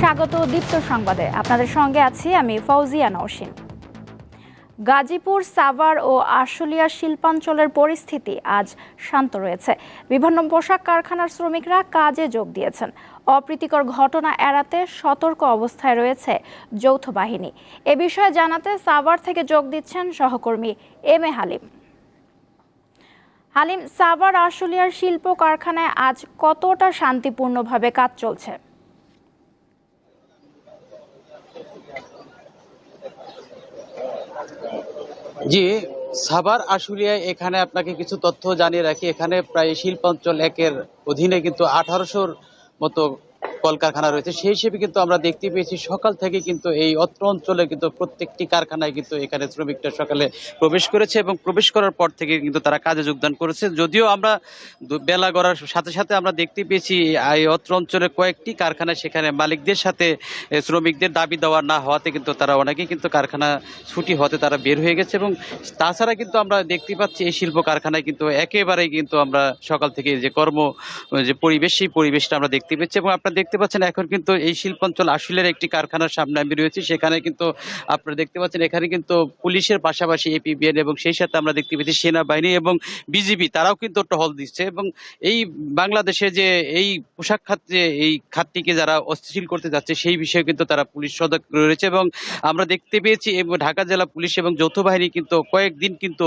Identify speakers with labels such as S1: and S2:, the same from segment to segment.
S1: স্বাগত দীপ্ত সংবাদে। আপনাদের সঙ্গে আছি আমি ফৌজিয়া নওশিন গাজীপুর, সাভার ও আশুলিয়া শিল্পাঞ্চলের পরিস্থিতি আজ শান্ত রয়েছে। বিভিন্ন পোশাক কারখানার শ্রমিকরা কাজে যোগ দিয়েছেন। অপ্রীতিকর ঘটনা এড়াতে সতর্ক অবস্থায় রয়েছে যৌথ বাহিনী। এ বিষয়ে জানাতে সাভার থেকে যোগ দিচ্ছেন সহকর্মী এম এ হালিম। হালিম, সাভার আশুলিয়ার শিল্প কারখানায় আজ কতটা শান্তিপূর্ণভাবে কাজ চলছে?
S2: জি, সাভার আশুলিয়ায় এখানে আপনাকে কিছু তথ্য জানিয়ে রাখি। এখানে প্রায় শিল্পাঞ্চল একের অধীনে কিন্তু আঠারোশোর মতো কলকারখানা রয়েছে, সেই হিসেবে কিন্তু আমরা দেখতে পেয়েছি সকাল থেকে কিন্তু এই অত্র অঞ্চলে কিন্তু প্রত্যেকটি কারখানায় কিন্তু এখানে শ্রমিকরা সকালে প্রবেশ করেছে এবং প্রবেশ করার পর থেকে কিন্তু তারা কাজে যোগদান করেছে। যদিও আমরা বেলা গড়ার সাথে সাথে আমরা দেখতে পেয়েছি এই অত্র অঞ্চলের কয়েকটি কারখানা সেখানে মালিকদের সাথে শ্রমিকদের দাবি দেওয়া না হওয়াতে কিন্তু তারা অনেকেই কিন্তু কারখানা ছুটি হতে তারা বের হয়ে গেছে এবং তাছাড়া কিন্তু আমরা দেখতে পাচ্ছি এই শিল্প কারখানায় কিন্তু একেবারেই কিন্তু আমরা সকাল থেকে যে কর্ম, যে পরিবেশ, সেই পরিবেশটা আমরা দেখতে পেয়েছি এবং আপনারা দেখতে পাচ্ছেন এখন কিন্তু এই শিল্পাঞ্চল আশুলের একটি কারখানার সামনে আমি রয়েছি। সেখানে কিন্তু আপনারা দেখতে পাচ্ছেন এখানে কিন্তু পুলিশের পাশাপাশি এপিবিএন এবং সেই সাথে আমরা দেখতে পাচ্ছি সেনাবাহিনী এবং বিজিবি তারাও কিন্তু টহল দিচ্ছে এবং এই বাংলাদেশে যে এই পোশাক খাত যে এই খাতটিকে যারা অস্থিশীল করতে যাচ্ছে, সেই বিষয়ে কিন্তু তারা পুলিশ সদক রয়েছে এবং আমরা দেখতে পেয়েছি এবং ঢাকা জেলা পুলিশ এবং যৌথ বাহিনী কিন্তু কয়েকদিন কিন্তু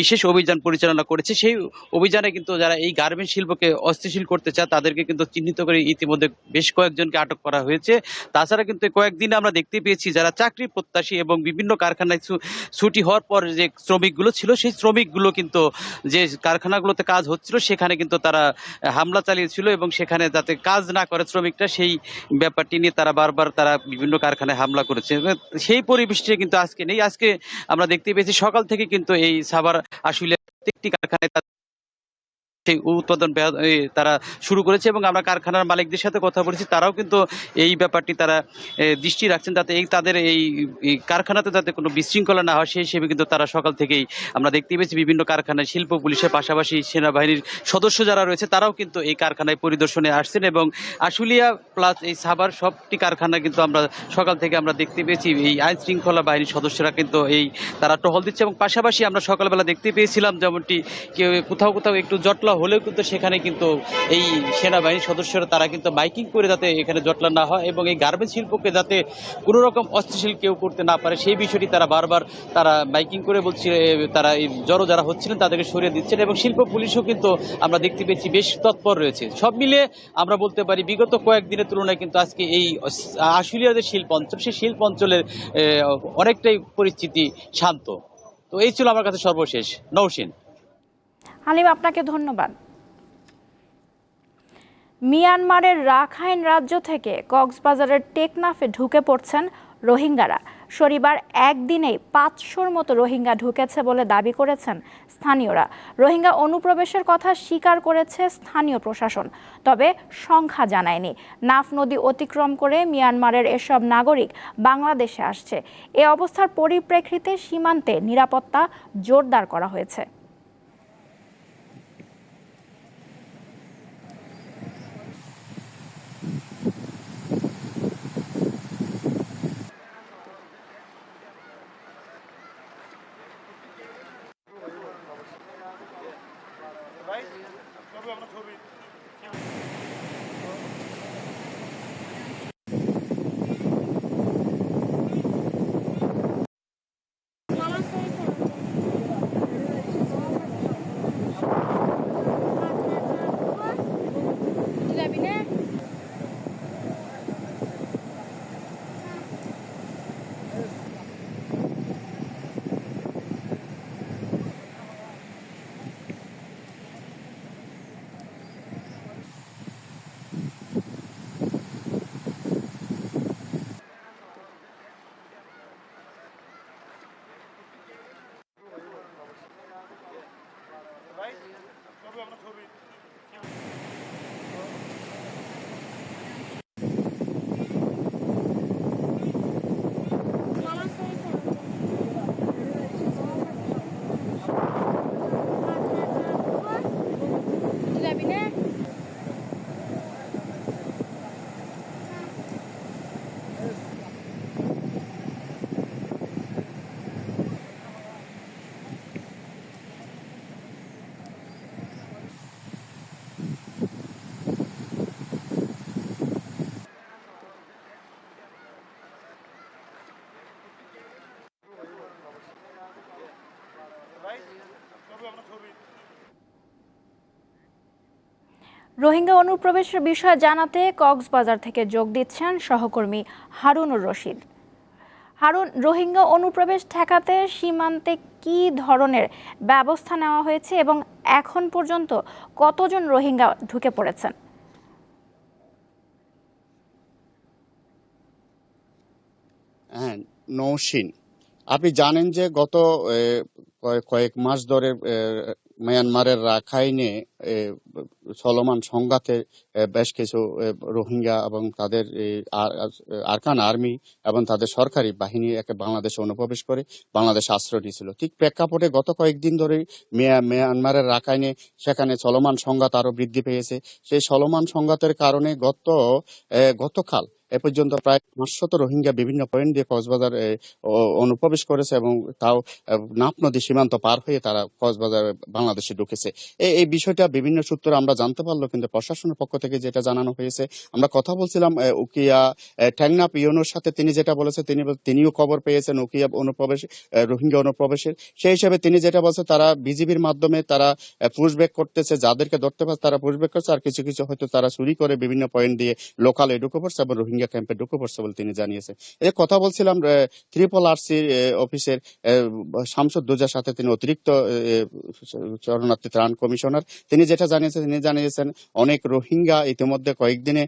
S2: বিশেষ অভিযান পরিচালনা করেছে। সেই অভিযানে কিন্তু যারা এই গার্মেন্ট শিল্পকে অস্থিশীল করতে চায়, তাদেরকে কিন্তু চিহ্নিত করে ইতিমধ্যে বেশ কয়েকজনকে আটক করা হয়েছে। তাছাড়া কিন্তু কয়েকদিনে আমরা দেখতে পেয়েছি যারা চাকরি প্রত্যাশী এবং বিভিন্ন কারখানায় ছুটি হওয়ার পর যে শ্রমিকগুলো ছিল, সেই শ্রমিকগুলো কিন্তু যে কারখানাগুলোতে কাজ হচ্ছিল, সেখানে কিন্তু তারা হামলা চালিয়েছিল এবং সেখানে যাতে কাজ না করে শ্রমিকরা, সেই ব্যাপারটি নিয়ে তারা বারবার তারা বিভিন্ন কারখানায় হামলা করেছে। সেই পরিবেশটি কিন্তু আজকে নেই। আজকে আমরা দেখতে পেয়েছি সকাল থেকে কিন্তু এই সাভার আসলে প্রত্যেকটি কারখানায় তারা সেই উৎপাদন তারা শুরু করেছে এবং আমরা কারখানার মালিকদের সাথে কথা বলেছি, তারাও কিন্তু এই ব্যাপারটি তারা দৃষ্টি রাখছেন যাতে এই তাদের এই কারখানাতে যাতে কোনো বিশৃঙ্খলা না হয় সেই হিসেবে কিন্তু তারা সকাল থেকেই আমরা দেখতে পেয়েছি বিভিন্ন কারখানায় শিল্প, পুলিশের পাশাপাশি সেনাবাহিনীর সদস্য যারা রয়েছে, তারাও কিন্তু এই কারখানায় পরিদর্শনে আসছেন এবং আশুলিয়া প্লাস এই সাভার সবটি কারখানা কিন্তু আমরা সকাল থেকে আমরা দেখতে পেয়েছি, এই আইন শৃঙ্খলা বাহিনীর সদস্যরা কিন্তু এই তারা টহল দিচ্ছে এবং পাশাপাশি আমরা সকালবেলা দেখতে পেয়েছিলাম যেমনটি কেউ কোথাও কোথাও একটু জটলা হলেও কিন্তু সেখানে কিন্তু এই সেনাবাহিনীর সদস্যরা তারা কিন্তু মাইকিং করে যাতে এখানে জটলা না হয় এবং এই গার্মেন্ট শিল্পকে যাতে কোনো রকম অস্থিতিশীল কেউ করতে না পারে, সেই বিষয়টি তারা বারবার তারা মাইকিং করে বলছে তারা এই জড়ো যারা হচ্ছিলেন তাদেরকে সরিয়ে দিচ্ছেন এবং শিল্প পুলিশও কিন্তু আমরা দেখতে পেয়েছি বেশ তৎপর রয়েছে। সব মিলে আমরা বলতে পারি বিগত কয়েকদিনের তুলনায় কিন্তু আজকে এই আশুলিয়ার যে শিল্প অঞ্চল, সেই শিল্প অঞ্চলের অনেকটাই পরিস্থিতি শান্ত। তো এই ছিল আমার কাছে সর্বশেষ। নৌসিন
S1: হালিম, আপনাকে ধন্যবাদ। মিয়ানমারের রাখাইন রাজ্য থেকে কক্সবাজারের টেকনাফে ঢুকে পড়ছেন রোহিঙ্গারা। শনিবার একদিনেই পাঁচশোর মতো রোহিঙ্গা ঢুকেছে বলে দাবি করেছেন স্থানীয়রা। রোহিঙ্গা অনুপ্রবেশের কথা স্বীকার করেছে স্থানীয় প্রশাসন, তবে সংখ্যা জানায়নি। নাফ নদী অতিক্রম করে মিয়ানমারের এসব নাগরিক বাংলাদেশে আসছে। এ অবস্থার পরিপ্রেক্ষিতে সীমান্তে নিরাপত্তা জোরদার করা হয়েছে। রোহিঙ্গা অনুপ্রবেশের বিষয়ে জানাতে কক্সবাজার থেকে যোগ দিচ্ছেন সহকর্মী হারুনুর রশিদ। হারুন, রোহিঙ্গা অনুপ্রবেশ ঠেকাতে সীমান্তে কী ধরনের ব্যবস্থা নেওয়া হয়েছে এবং এখন পর্যন্ত কতজন রোহিঙ্গা ঢুকে পড়েছেন?
S3: হ্যাঁ নৌসিন আপনি জানেন যে গত কয়েক- মাস ধরে মিয়ানমারের রাখাইনে চলমান সংঘাতে বেশ কিছু রোহিঙ্গা এবং তাদের আরকান আর্মি এবং তাদের সরকারি বাহিনী একে বাংলাদেশে অনুপ্রবেশ করে, বাংলাদেশে আশ্রয় নিয়েছিল। ঠিক প্রেক্ষাপটে গত কয়েকদিন ধরে মিয়া- মিয়ানমারের রাখাইনে সেখানে চলমান সংঘাত আরও বৃদ্ধি পেয়েছে। সেই চলমান সংঘাতের কারণে গত গতকাল এ পর্যন্ত প্রায় পাঁচশত রোহিঙ্গা বিভিন্ন পয়েন্ট দিয়ে কক্সবাজার অনুপ্রবেশ করেছে এবং তাও নাপ নদী সীমান্ত পার হয়ে তারা কক্সবাজার, বাংলাদেশে ঢুকেছে। এই বিষয়টা বিভিন্ন সূত্রে আমরা জানতে পারল, কিন্তু প্রশাসনের পক্ষ থেকে যেটা জানানো হয়েছে, আমরা কথা বলছিলাম উকিয়া টেংনাপ ইউনোর সাথে তিনি যেটা বলেছে, তিনি, তিনিও খবর পেয়েছেন উকিয়া অনুপ্রবেশ রোহিঙ্গা অনুপ্রবেশের। সেই হিসাবে তিনি যেটা বলছে, তারা বিজিবির মাধ্যমে তারা পুশব্যাক করতেছে, যাদেরকে ধরতে পারছে, তারা পুশব্যাক করছে, আর কিছু কিছু হয়তো তারা চুরি করে বিভিন্ন পয়েন্ট দিয়ে লোকালে ঢুকে পড়ছে এবং রোহিঙ্গা ক্যাম্পে ঢুকে পড়ছে বলে তিনি জানিয়েছেন। এই কথা বলছিলাম ত্রিপল আরসি অফিসের শামসুদ্দোজার সাথে তিনি অতিরিক্ত শরণার্থী ত্রাণ কমিশনার। তিনি যেটা জানিয়েছেন, তিনি জানিয়েছেন, অনেক রোহিঙ্গা ইতিমধ্যে কয়েকদিনে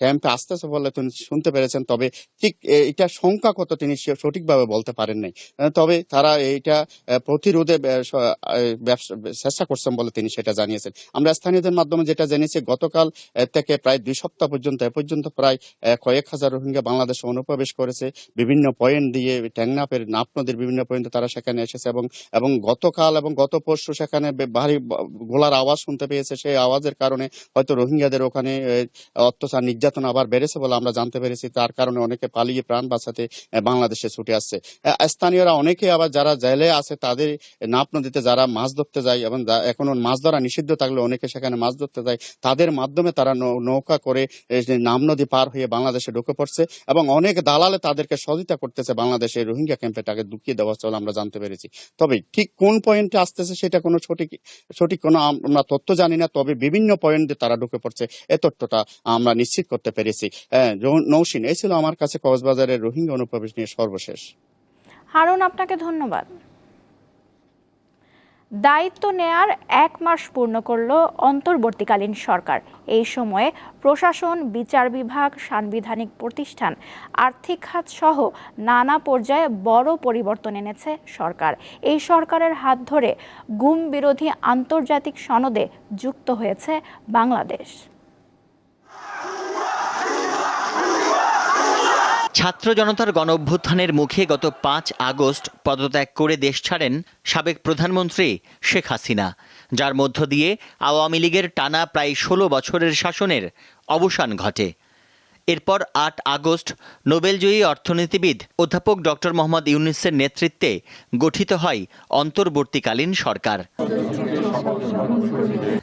S3: ক্যাম্পে আসতেছে বলে তিনি শুনতে পেরেছেন। তবে ঠিক এটা সংখ্যা কত তিনি সঠিকভাবে বলতে পারেন নাই। তবে তারা এইটা প্রতিরোধে চেষ্টা করছেন বলে তিনি সেটা জানিয়েছেন। আমরা স্থানীয়দের মাধ্যমে যেটা জেনেছি, গতকাল থেকে প্রায় দুই সপ্তাহ পর্যন্ত, এ পর্যন্ত প্রায় কয়েক হাজার রোহিঙ্গা বাংলাদেশে অনুপ্রবেশ করেছে। বিভিন্ন পয়েন্ট দিয়ে ট্যাংনাপের নাপ নদীর বিভিন্ন পয়েন্টে তারা সেখানে এসেছে এবং এবং গতকাল এবং গত পরশু সেখানে ভারী গোলার আওয়াজ শুনতে পেয়েছে। সেই আওয়াজের কারণে হয়তো রোহিঙ্গাদের ওখানে অত্যাচার, নির্যাতন আবার বেড়েছে বলে আমরা জানতে পেরেছি। তার কারণে অনেকে পালিয়ে প্রাণ বাঁচাতে বাংলাদেশে ছুটে আসছে। স্থানীয়রা অনেকে আবার যারা জেলে আছে তাদের নাপ নদীতে যারা মাছ ধরতে যায় এবং এখনও মাছ ধরা নিষিদ্ধ থাকলে অনেকে সেখানে মাছ ধরতে যায়, তাদের মাধ্যমে তারা নৌকা করে নাম নদী পার হয়ে বাংলাদেশে ঢুকে পড়ছে এবং অনেক দালালে তাদেরকে সহযোগিতা করতেছে বাংলাদেশে রোহিঙ্গা ক্যাম্পে তাকে ঢুকিয়ে দেওয়া চলে আমরা জানতে পেরেছি। তবে ঠিক কোন পয়েন্টে আসতেছে সেটা কোনো সঠিক সঠিক কোনো আমরা তথ্য জানি না, তবে বিভিন্ন পয়েন্টে তারা ঢুকে পড়ছে। এ তথ্যটা আমরা নিশ্চিত করতে পেরেছি। নৌসিন, এই ছিল আমার কাছে কক্সবাজারের রোহিঙ্গা অনুপ্রবেশ নিয়ে সর্বশেষ।
S1: হারুন, আপনাকে ধন্যবাদ। দায়িত্ব নেয়ার এক মাস পূর্ণ করল অন্তর্বর্তীকালীন সরকার। এই সময়ে প্রশাসন, বিচার বিভাগ, সাংবিধানিক প্রতিষ্ঠান, আর্থিক খাত সহ নানা পর্যায়ে বড় পরিবর্তন এনেছে সরকার। এই সরকারের হাত ধরে গুম বিরোধী আন্তর্জাতিক সনদে যুক্ত হয়েছে বাংলাদেশ।
S4: ছাত্র জনতার গণ অভ্যুত্থানের মুখে গত পাঁচ আগস্ট পদত্যাগ করে দেশ ছাড়েন সাবেক প্রধানমন্ত্রী শেখ হাসিনা, যার মধ্য দিয়ে আওয়ামী লীগের টানা প্রায় ষোলো বছরের শাসনের অবসান ঘটে। এরপর আট আগস্ট নোবেলজয়ী অর্থনীতিবিদ অধ্যাপক ডক্টর মোহাম্মদ ইউনুসের নেতৃত্বে গঠিত হয় অন্তর্বর্তীকালীন সরকার।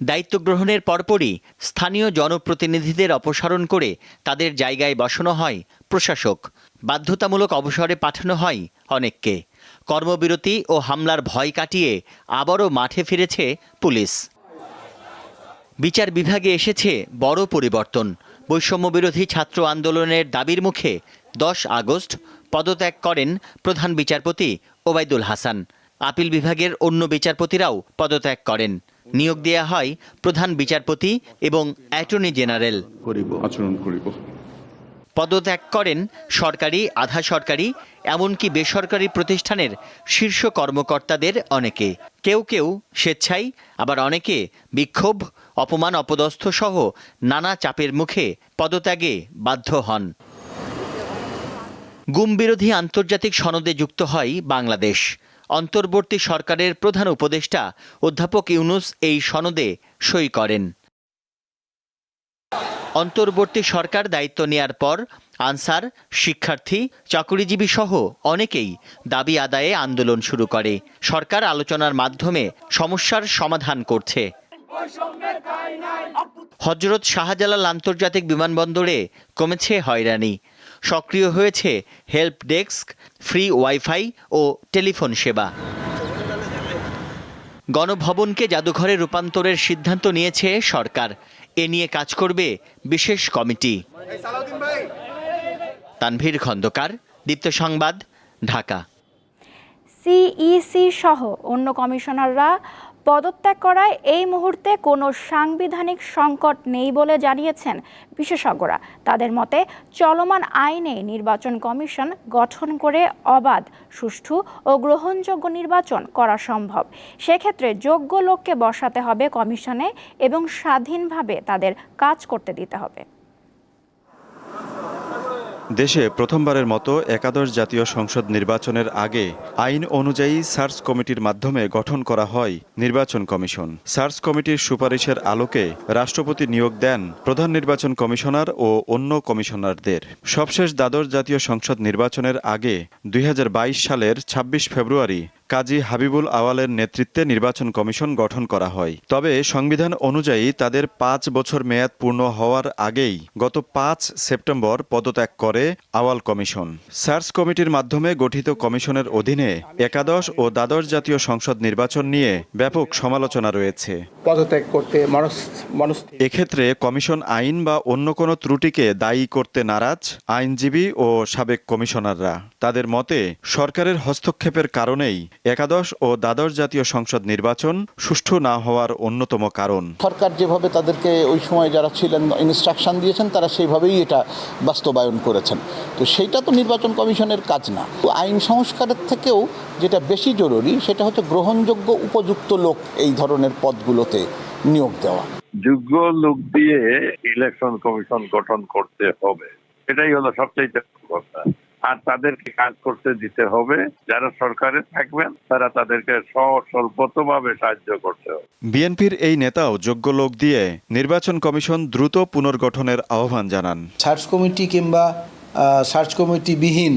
S4: দায়িত্ব গ্রহণের পরপরই স্থানীয় জনপ্রতিনিধিদের অপসারণ করে তাদের জায়গায় বসানো হয় প্রশাসক। বাধ্যতামূলক অবসরে পাঠানো হয় অনেককে। কর্মবিরতি ও হামলার ভয় কাটিয়ে আবারও মাঠে ফিরেছে পুলিশ। বিচার বিভাগে এসেছে বড় পরিবর্তন। বৈষম্য বিরোধী ছাত্র আন্দোলনের দাবির মুখে দশ আগস্ট পদত্যাগ করেন প্রধান বিচারপতি ওবায়দুল হাসান। আপিল বিভাগের অন্য বিচারপতিরাও পদত্যাগ করেন। নিয়োগ দেয়া হয় প্রধান বিচারপতি এবং অ্যাটর্নি জেনারেল।
S5: করিব, আচরণ করিব।
S4: পদত্যাগ করেন সরকারি, আধা সরকারি, এমনকি বেসরকারি প্রতিষ্ঠানের শীর্ষ কর্মকর্তাদের অনেকে। কেউ কেউ স্বেচ্ছায়, আবার অনেকে বিক্ষোভ, অপমান, অপদস্থ সহ নানা চাপের মুখে পদত্যাগে বাধ্য হন। গুম বিরোধী আন্তর্জাতিক সনদে যুক্ত হয় বাংলাদেশ। অন্তর্বর্তী সরকারের প্রধান উপদেষ্টা অধ্যাপক ইউনুস এই সনদে সই করেন। অন্তর্বর্তী সরকার দায়িত্ব নেয়ার পর আনসার, শিক্ষার্থী, চাকরিজীবী সহ অনেকেই দাবি আদায়ে আন্দোলন শুরু করে। সরকার আলোচনার মাধ্যমে সমস্যার সমাধান করছে। হজরত শাহজালাল আন্তর্জাতিক বিমানবন্দরে কমেছে হয়রানি। সক্রিয় হয়েছে হেল্প ডেস্ক, ফ্রি ওয়াইফাই ও টেলিফোন সেবা। গণভবনকে জাদুঘরে রূপান্তরের সিদ্ধান্ত নিয়েছে সরকার। এ নিয়ে কাজ করবে বিশেষ কমিটি। তানভীর খন্দকার, দীপ্ত সংবাদ, ঢাকা।
S1: সিইসি সহ অন্য কমিশনাররা পদত্যাগ করায় এই মুহূর্তে কোনো সাংবিধানিক সংকট নেই বলে জানিয়েছেন বিশেষজ্ঞরা। তাদের মতে, চলমান আইনে নির্বাচন কমিশন গঠন করে অবাধ, সুষ্ঠু ও গ্রহণযোগ্য নির্বাচন করা সম্ভব। সেক্ষেত্রে যোগ্য লোককে বসাতে হবে কমিশনে এবং স্বাধীনভাবে তাদের কাজ করতে দিতে হবে।
S5: দেশে প্রথমবারের মতো একাদশ জাতীয় সংসদ নির্বাচনের আগে আইন অনুযায়ী সার্চ কমিটির মাধ্যমে গঠন করা হয় নির্বাচন কমিশন। সার্চ কমিটির সুপারিশের আলোকে রাষ্ট্রপতি নিয়োগ দেন প্রধান নির্বাচন কমিশনার ও অন্য কমিশনারদের। সবশেষ দ্বাদশ জাতীয় সংসদ নির্বাচনের আগে দুই হাজার বাইশ সালের ২৬ ফেব্রুয়ারি কাজী হাবিবুল আওয়ালের নেতৃত্বে নির্বাচন কমিশন গঠন করা হয়। তবে সংবিধান অনুযায়ী তাদের পাঁচ বছর মেয়াদ পূর্ণ হওয়ার আগেই গত পাঁচ সেপ্টেম্বর পদত্যাগ করে আওয়াল কমিশন। সার্চ কমিটির মাধ্যমে গঠিত কমিশনের অধীনে একাদশ ও দ্বাদশ জাতীয় সংসদ নির্বাচন নিয়ে ব্যাপক সমালোচনা রয়েছে।
S6: পদত্যাগ করতে
S5: এক্ষেত্রে কমিশন আইন বা অন্য কোনো ত্রুটিকে দায়ী করতে নারাজ আইনজীবী ও সাবেক কমিশনাররা। তাদের মতে সরকারের হস্তক্ষেপের কারণেই একাদশ ও দ্বাদশ জাতীয় সংসদ নির্বাচন সুষ্ঠু না হওয়ার অন্যতম কারণ।
S7: সরকার যেভাবে তাদেরকে ওই সময় যারা ছিলেন ইনস্ট্রাকশন দিয়েছেন তারা সেইভাবেই এটা বাস্তবায়ন করেছেন। তো সেইটা তো নির্বাচন কমিশনের কাজ না। তো আইন সংস্কারের থেকেও যেটা বেশি জরুরি সেটা হচ্ছে গ্রহণযোগ্য উপযুক্ত লোক এই ধরনের পদগুলোতে নিয়োগ দেওয়া।
S8: যোগ্য লোক দিয়ে ইলেকশন কমিশন গঠন করতে হবে। এটাই হলো সবচেয়ে কথা। আর তাদেরকে কাজ করতে দিতে হবে। যারা সরকারে থাকবেন তারা তাদেরকে স্বল্পতভাবে সাহায্য করতে হবে।
S5: বিএনপির এই নেতাও যোগ্য লোক দিয়ে নির্বাচন কমিশন দ্রুত পুনর্গঠনের আহ্বান জানান।
S9: সার্চ কমিটি কিংবা সার্চ কমিটি বিহীন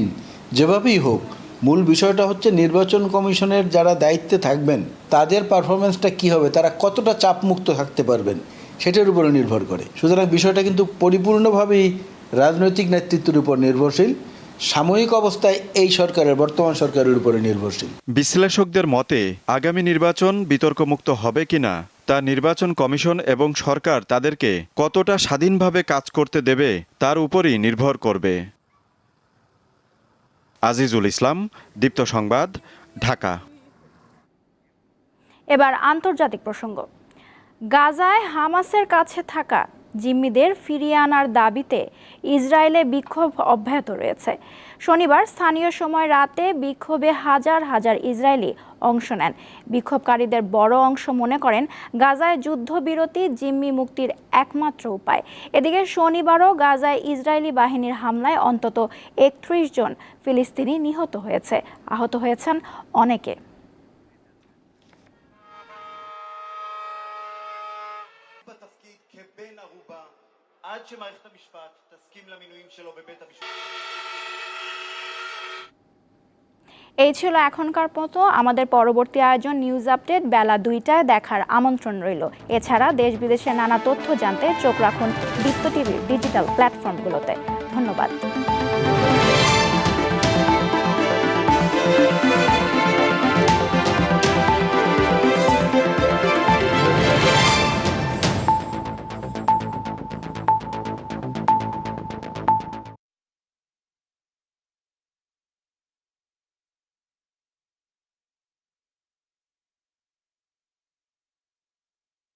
S9: যেভাবেই হোক মূল বিষয়টা হচ্ছে নির্বাচন কমিশনের যারা দায়িত্বে থাকবেন তাদের পারফরমেন্সটা কি হবে তারা কতটা চাপমুক্ত থাকতে পারবেন সেটার উপরে নির্ভর করে। সুতরাং বিষয়টা কিন্তু পরিপূর্ণভাবেই রাজনৈতিক নেতৃত্বের উপর নির্ভরশীল। সাময়িক অবস্থায় এই সরকারের বর্তমান সরকারের উপরে নির্ভরশীল।
S5: বিশ্লেষকদের মতে আগামী নির্বাচন বিতর্কমুক্ত হবে কিনা তা নির্বাচন কমিশন এবং সরকার তাদেরকে কতটা স্বাধীনভাবে কাজ করতে দেবে তার উপরই নির্ভর করবে। আজিজুল ইসলাম দীপ্ত সংবাদ ঢাকা।
S1: এবার আন্তর্জাতিক প্রসঙ্গ। গাজায় হামাসের কাছে থাকা জিম্মিদের ফিরিয়ে আনার দাবিতে ইসরায়েলে বিক্ষোভ অব্যাহত রয়েছে। শনিবার স্থানীয় সময় রাতে বিক্ষোভে হাজার হাজার ইসরায়েলি অংশ নেন। বিক্ষোভকারীদের বড় অংশ মনে করেন গাজায় যুদ্ধবিরতি জিম্মি মুক্তির একমাত্র উপায়। এদিকে শনিবারও গাজায় ইসরায়েলি বাহিনীর হামলায় অন্তত একত্রিশ জন ফিলিস্তিনি নিহত হয়েছে। আহত হয়েছেন অনেকে।
S10: עד שמערכת המשפט תסכים למינויים שלו בבית המשפט.
S1: এই ছিল এখনকার মতো। আমাদের পরবর্তী আয়োজন নিউজ আপডেট বেলা দুইটায় দেখার আমন্ত্রণ রইল। এছাড়া দেশ বিদেশের নানা তথ্য জানতে চোখ রাখুন দীপ্ত টিভির ডিজিটাল প্ল্যাটফর্মগুলোতে। ধন্যবাদ।